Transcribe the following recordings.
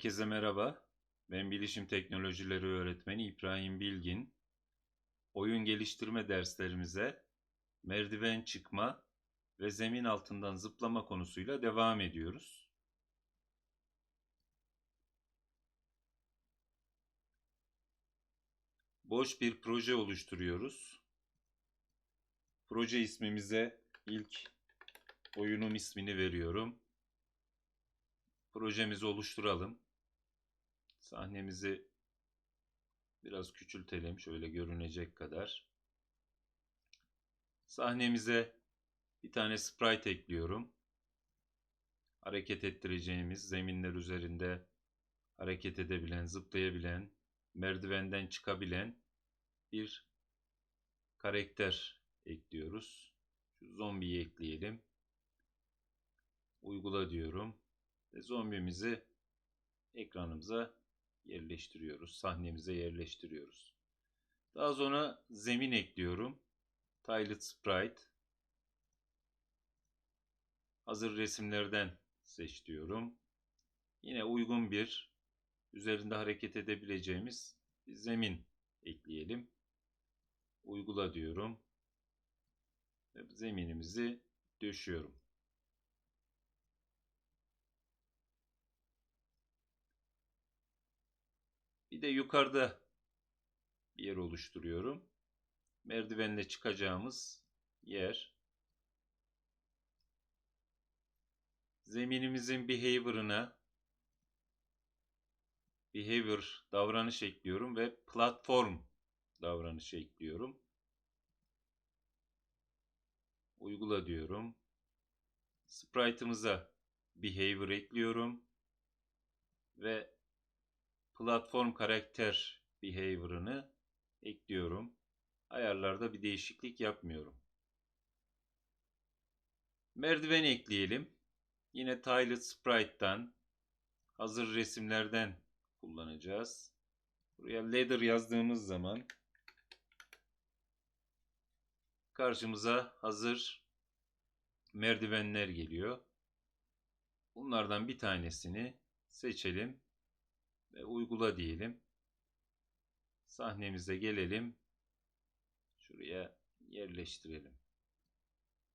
Herkese merhaba. Ben Bilişim Teknolojileri Öğretmeni İbrahim Bilgin. Oyun geliştirme derslerimize merdiven çıkma ve zemin altından zıplama konusuyla devam ediyoruz. Boş bir proje oluşturuyoruz. Proje ismimize ilk oyunun ismini veriyorum. Projemizi oluşturalım. Sahnemizi biraz küçültelim şöyle görünecek kadar. Sahnemize bir tane sprite ekliyorum. Hareket ettireceğimiz zeminler üzerinde hareket edebilen, zıplayabilen, merdivenden çıkabilen bir karakter ekliyoruz. Şu zombiyi ekleyelim. Uygula diyorum. Ve zombimizi ekranımıza yerleştiriyoruz. Sahnemize yerleştiriyoruz. Daha sonra zemin ekliyorum. Tiled Sprite. Hazır resimlerden seç diyorum. Yine uygun bir üzerinde hareket edebileceğimiz bir zemin ekleyelim. Uygula diyorum. Zeminimizi döşüyorum. Bir de yukarıda bir yer oluşturuyorum. Merdivenle çıkacağımız yer. Zeminimizin behavior'ına behavior davranış ekliyorum ve platform davranışı ekliyorum. Uygula diyorum. Sprite'ımıza behavior ekliyorum ve platform karakter behavior'ını ekliyorum. Ayarlarda bir değişiklik yapmıyorum. Merdiven ekleyelim. Yine Tiled Sprite'dan hazır resimlerden kullanacağız. Buraya ladder yazdığımız zaman karşımıza hazır merdivenler geliyor. Bunlardan bir tanesini seçelim ve uygula diyelim. Sahnemize gelelim. Şuraya yerleştirelim.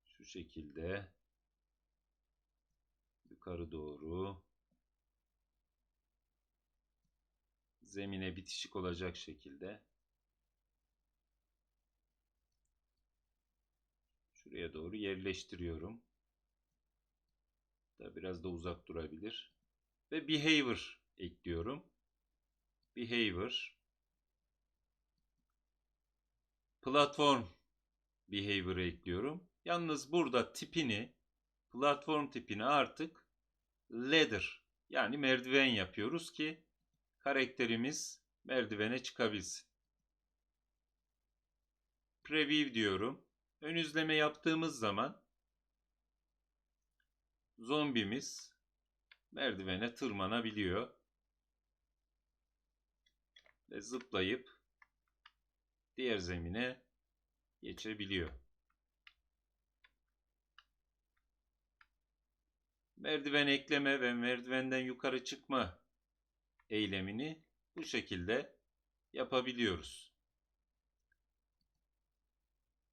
Şu şekilde yukarı doğru zemine bitişik olacak şekilde şuraya doğru yerleştiriyorum. Da biraz da uzak durabilir. Ve behavior ekliyorum. Behavior platform behavior ekliyorum. Yalnız burada tipini platform tipini artık ladder yani merdiven yapıyoruz ki karakterimiz merdivene çıkabilsin. Preview diyorum. Ön izleme yaptığımız zaman zombimiz merdivene tırmanabiliyor ve zıplayıp diğer zemine geçebiliyor. Merdiven ekleme ve merdivenden yukarı çıkma eylemini bu şekilde yapabiliyoruz.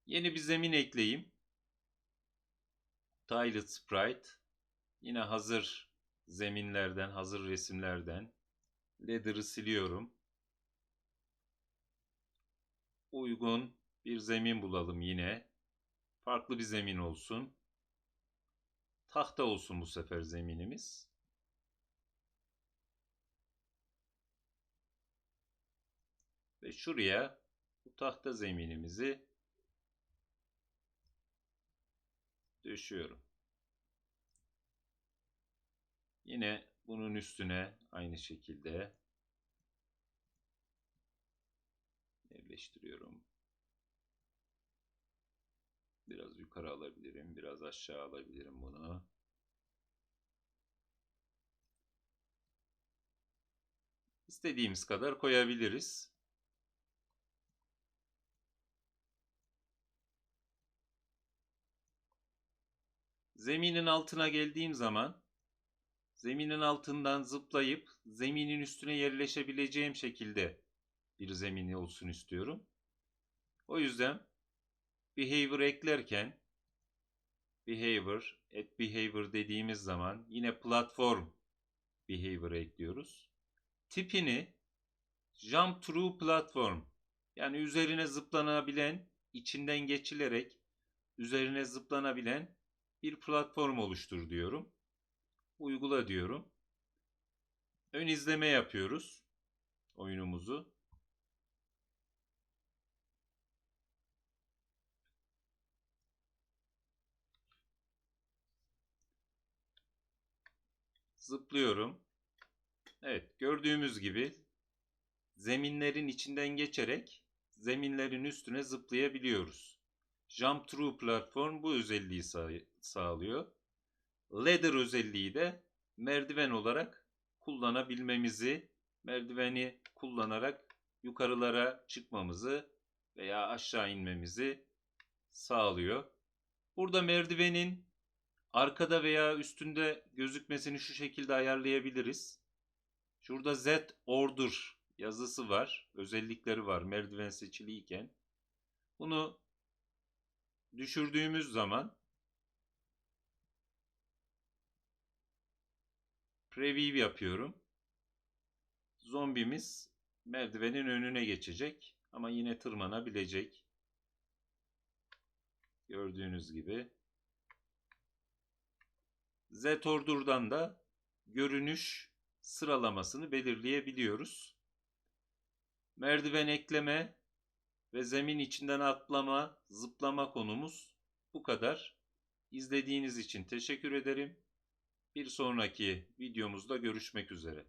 Yeni bir zemin ekleyeyim. Tiled Sprite. Yine hazır zeminlerden, hazır resimlerden ladder'ı siliyorum uygun bir zemin bulalım yine. Farklı bir zemin olsun. Tahta olsun bu sefer zeminimiz. Ve şuraya bu tahta zeminimizi döşüyorum. Yine bunun üstüne aynı şekilde yerleştiriyorum. Biraz yukarı alabilirim, biraz aşağı alabilirim bunu. İstediğimiz kadar koyabiliriz. Zeminin altına geldiğim zaman zeminin altından zıplayıp zeminin üstüne yerleşebileceğim şekilde bir zemin olsun istiyorum. O yüzden behavior eklerken behavior at behavior dediğimiz zaman yine platform behavior ekliyoruz. Tipini jump through platform yani üzerine zıplanabilen, içinden geçilerek üzerine zıplanabilen bir platform oluştur diyorum. Uygula diyorum. Ön izleme yapıyoruz oyunumuzu. Zıplıyorum. Evet, gördüğümüz gibi zeminlerin içinden geçerek zeminlerin üstüne zıplayabiliyoruz. Jump Through platform bu özelliği sağlıyor. Ladder özelliği de merdiven olarak kullanabilmemizi, merdiveni kullanarak yukarılara çıkmamızı veya aşağı inmemizi sağlıyor. Burada merdivenin arkada veya üstünde gözükmesini şu şekilde ayarlayabiliriz. Şurada Z order yazısı var, özellikleri var merdiven seçiliyken. Bunu düşürdüğümüz zaman preview yapıyorum. Zombimiz merdivenin önüne geçecek ama yine tırmanabilecek. Gördüğünüz gibi. Z order'dan da görünüş sıralamasını belirleyebiliyoruz. Merdiven ekleme ve zemin içinden atlama, zıplama konumuz bu kadar. İzlediğiniz için teşekkür ederim. Bir sonraki videomuzda görüşmek üzere.